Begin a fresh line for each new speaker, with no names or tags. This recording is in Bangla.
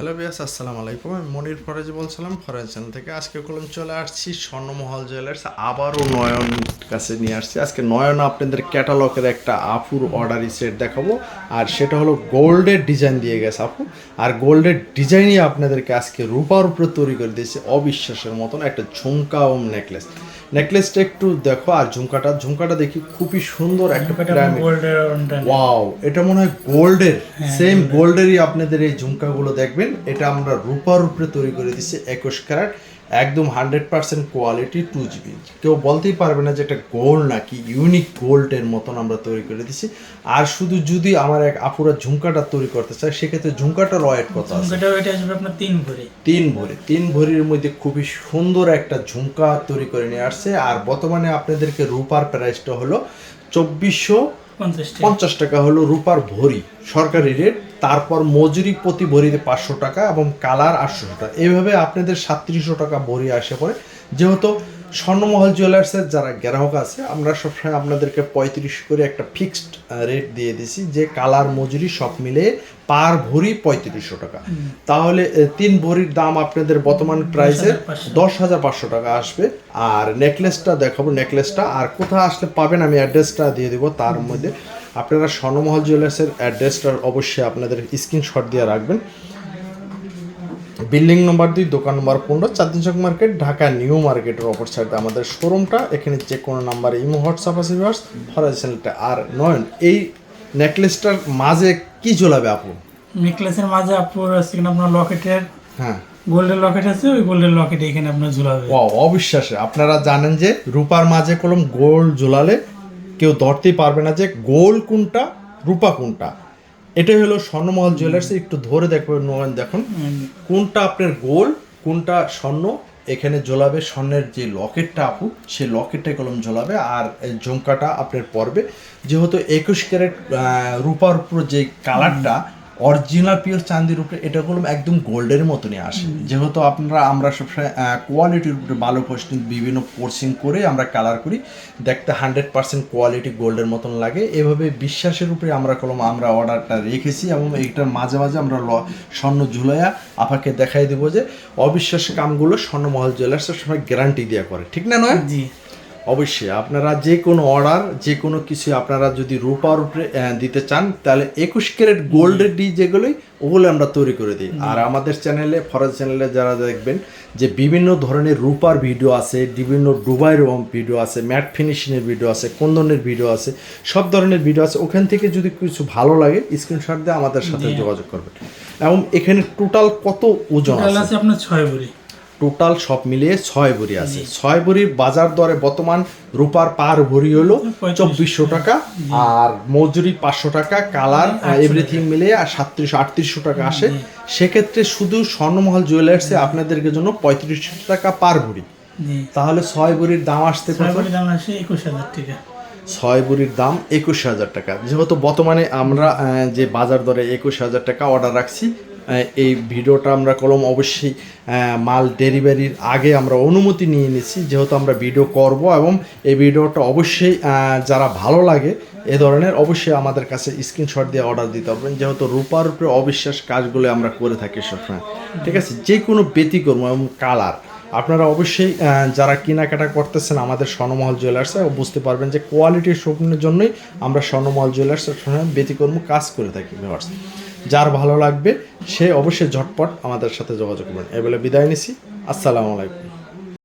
হ্যালো বিয়াস আসসালামু আলাইকুম। আমি মনির ফরাজি বলছিলাম, ফরাজ চ্যানেল থেকে আজকে কলম চলে আসছি স্বর্ণমহল জুয়েলার্স আবারও নয়ন কাছে নিয়ে আসছি। আজকে নয়ন আপনাদের ক্যাটালগের একটা আপুর অর্ডারি সেট দেখাবো। আর সেটা হলো গোল্ডের ডিজাইন দিয়ে গেছে আপু। আর গোল্ডের ডিজাইনই আপনাদেরকে আজকে রূপার উপরে তৈরি করে দিয়েছে অবিশ্বাসের মতন একটা ঝুমকা এবং নেকলেস নেকলেসটা একটু দেখো আর ঝুমকাটা ঝুমকাটা দেখি খুবই সুন্দর একটা ওয়াও এটা মনে হয় গোল্ডের সেম গোল্ডেরই আপনাদের এই ঝুমকাগুলো দেখবেন। এটা আমরা রূপার উপরে তৈরি করে দিচ্ছি একুশ ক্যারেট। একদম hundred percent quality two GB. কেউ বলতেই পারবে না যে এটা গোল্ড নাকি ইউনিক গোল্ডের মতন আমরা তৈরি করে দিচ্ছি আর শুধু যদি আমার এক আপুরা ঝুমকাটা তৈরি করতে চায় সেক্ষেত্রে ঝুমকাটার ওয়েট কত আছে।
ঝুমকাটা ওইটা আসবে আপনার তিন ভরি।
তিন ভরি। তিন ভরির মধ্যে খুবই সুন্দর একটা ঝুমকা তৈরি করে নিয়ে আসছে। আর বর্তমানে আপনাদেরকে রূপার প্রাইসটা হলো চব্বিশশো
পঞ্চাশ টাকা।
হলো রূপার ভরি। সরকারি রেট তারপর মজুরি প্রতি ভরিতে পাঁচশো টাকা এবং কালার আটশো টাকা। এইভাবে আপনাদের সাতত্রিশশো টাকা ভরি আসে পরে যেহেতু স্বর্ণমহল জুয়েলার্সের যারা গ্রাহক আছে আমরা সবসময় আপনাদেরকে পঁয়ত্রিশ করে একটা ফিক্সড রেট দিয়ে দিছি যে কালার মজুরি সব মিলে পার ভরি পঁয়ত্রিশশো টাকা। তাহলে তিন ভরির দাম আপনাদের বর্তমান প্রাইসে
10,500
দশ হাজার পাঁচশো টাকা আসবে। আর নেকলেসটা দেখাবো নেকলেসটা আর কোথায় আসলে পাবেন আমি অ্যাড্রেসটা দিয়ে দেবো তার মধ্যে। আপনারা স্বর্ণমহল জুয়েলার্সের অ্যাড্রেসটা অবশ্যই আপনাদের স্ক্রিনশট দিয়ে রাখবেন। বিল্ডিং নম্বর দুই দোকান নম্বর পনেরো চাঁদনি মার্কেট ঢাকা নিউ মার্কেটের অপর সাইডে আমাদের শোরুমটা। এখানে যে কোনো নাম্বারে ইমো হোয়াটসঅ্যাপ আছে ভিউয়ার্স। ফরাজ চ্যানেলটা আর নয়ন। এই নেকলেসটার মাঝে কি ঝোলাবে আপু?
নেকলেসের মাঝে আপুর আছে কিনা আপনার লকেটের?
হ্যাঁ।
গোল্ডের লকেট আছে ওই গোল্ডের লকেট এখানে আপনার ঝুলাবে।
ওয়াও অবিশ্বাসে। আপনারা জানেন যে রূপার মাঝে কলম গোল্ড ঝোলালে কেউ ধরতেই পারবে না যে গোল কোনটা রূপা কোনটা। এটাই হলো স্বর্ণমহল জুয়েলার্স একটু ধরে দেখবেন নয়ন দেখুন। কোনটা আপনার গোল কোনটা স্বর্ণ এখানে জ্বলাবে স্বর্ণের যে লকেটটা আপু সে লকেটটা কলম জ্বলাবে আর ঝুমকাটা আপনার পরবে। যেহেতু একুশ ক্যারেট রূপার উপর যে কালারটা অরিজিনাল পিওর চান্দির উপরে এটা কলম একদম গোল্ডের মতনই আসে। যেহেতু আপনারা আমরা সবসময় কোয়ালিটির উপরে ভালো পোস্টিং বিভিন্ন পোর্সিং করে আমরা কালার করি দেখতে হান্ড্রেড পার্সেন্ট কোয়ালিটি গোল্ডের মতন লাগে। এভাবে বিশ্বাসের উপরে আমরা কলম আমরা অর্ডারটা রেখেছি এবং এইটার মাঝে মাঝে আমরা ল- স্বর্ণ ঝুলাইয়া আপনাকে দেখাই দেবো যে অবিশ্বাস কামগুলো স্বর্ণমহল জুয়েলার্সের সময় গ্যারান্টি দেওয়া করে। ঠিক না নয়?
জি।
অবশ্যই আপনারা যে কোনো অর্ডার যে কোনো কিছু আপনারা যদি রূপার উপরে দিতে চান তাহলে একুশ ক্যারেট গোল্ডের ডি যেগুলোই ওগুলো আমরা তৈরি করে দিই। আর আমাদের চ্যানেলে ফরাজ চ্যানেলে যারা দেখবেন যে বিভিন্ন ধরনের রূপার ভিডিও আছে বিভিন্ন ডুবাইয়ের ভিডিও আছে ম্যাট ফিনিশিংয়ের ভিডিও আছে কুন্দনের ভিডিও আছে সব ধরনের ভিডিও আছে ওখান থেকে যদি কিছু ভালো লাগে স্ক্রিনশট দিয়ে আমাদের সাথে যোগাযোগ করবেন। এবং এখানে টোটাল কত ওজন আছে?
আপনার ছয় ভরি
টোটাল সব মিলিয়ে ছয় ভরি আছে। ছয় ভরির বাজার দরে বর্তমান রূপার পার ভরি হলো চব্বিশশো টাকা আর মজুরি পাঁচশো টাকা কালার এভরিথিং মিলিয়ে আর সাতত্রিশশো আটত্রিশশো টাকা আসে। সেক্ষেত্রে শুধু স্বর্ণমহল জুয়েলার্সে আপনাদেরকে জন্য পঁয়ত্রিশশো টাকা পার ভরি। তাহলে ছয় ভরির দাম আসতে
দাম আসে একুশ হাজার টাকা।
ছয় বুড়ির দাম একুশ হাজার টাকা। যেহেতু বর্তমানে আমরা যে বাজার দরে একুশ হাজার টাকা অর্ডার রাখছি এই ভিডিওটা আমরা কলম অবশ্যই মাল ডেলিভারির আগে আমরা অনুমতি নিয়ে নিচ্ছি, যেহেতু আমরা ভিডিও করব এবং এই ভিডিওটা অবশ্যই যারা ভালো লাগে এ ধরনের, অবশ্যই আমাদের কাছে স্ক্রিনশট দিয়ে অর্ডার দিতে পারবেন যেহেতু রূপার উপরে অবিশ্বাস কাজগুলো আমরা করে থাকি সবসময়। ঠিক আছে? যে কোনো ব্যতিক্রম এবং কালার, আপনারা অবশ্যই যারা কেনাকাটা করতেছেন আমাদের স্বর্ণমহল জুয়েলার্সে বুঝতে পারবেন যে কোয়ালিটির শৌখিনের জন্যই আমরা স্বর্ণমহল জুয়েলার্সের ব্যতিক্রম কাজ করে থাকি ভিউয়ার্স যার ভালো লাগবে সে অবশ্যই ঝটপট আমাদের সাথে যোগাযোগ করবেন এবেলে বিদায় নিছি। আসসালামু আলাইকুম।